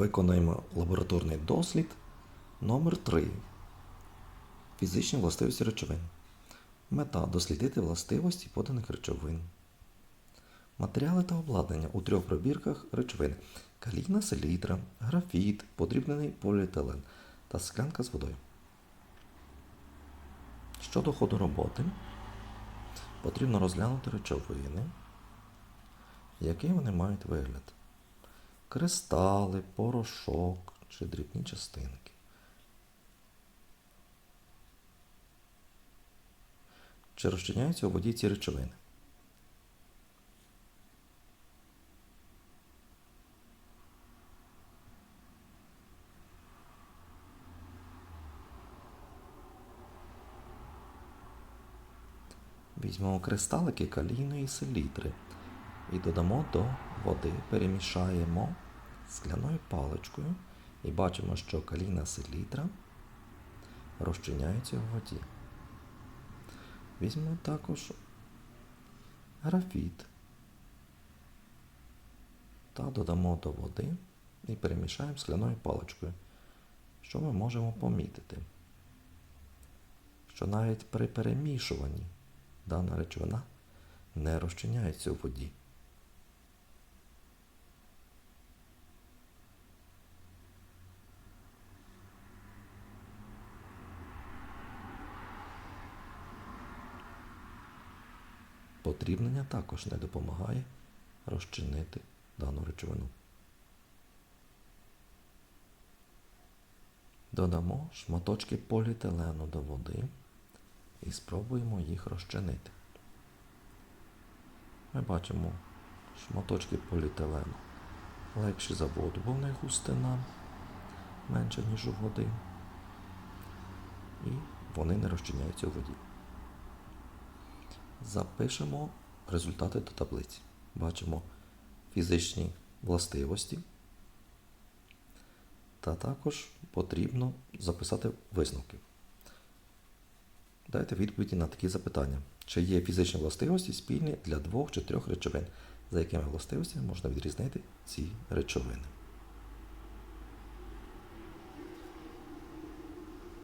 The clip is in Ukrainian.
Виконуємо лабораторний дослід номер 3 Фізичні властивості речовин. Мета дослідити властивості поданих речовин. Матеріали та обладнання у трьох пробірках речовин: калійна селітра, графіт, подрібнений поліетилен та склянка з водою. Щодо ходу роботи, потрібно розглянути речовини, який вони мають вигляд. Кристали, порошок чи дрібні частинки. Чи розчиняються у воді ці речовини? Візьмемо кристалики калійної селітри і додамо до води, перемішаємо скляною паличкою і бачимо, що калійна селітра розчиняється у воді. Візьмемо також графіт та додамо до води і перемішаємо скляною паличкою. Що ми можемо помітити? Що навіть при перемішуванні дана речовина не розчиняється у воді. Подрібнення також не допомагає розчинити дану речовину. Додамо шматочки поліетилену до води і спробуємо їх розчинити. Ми бачимо шматочки поліетилену легші за воду, бо в них густина менша, ніж у води. І вони не розчиняються у воді. Запишемо результати до таблиці. Бачимо фізичні властивості. Та також потрібно записати висновки. Дайте відповіді на такі запитання. Чи є фізичні властивості спільні для двох чи трьох речовин, за якими властивостями можна відрізнити ці речовини.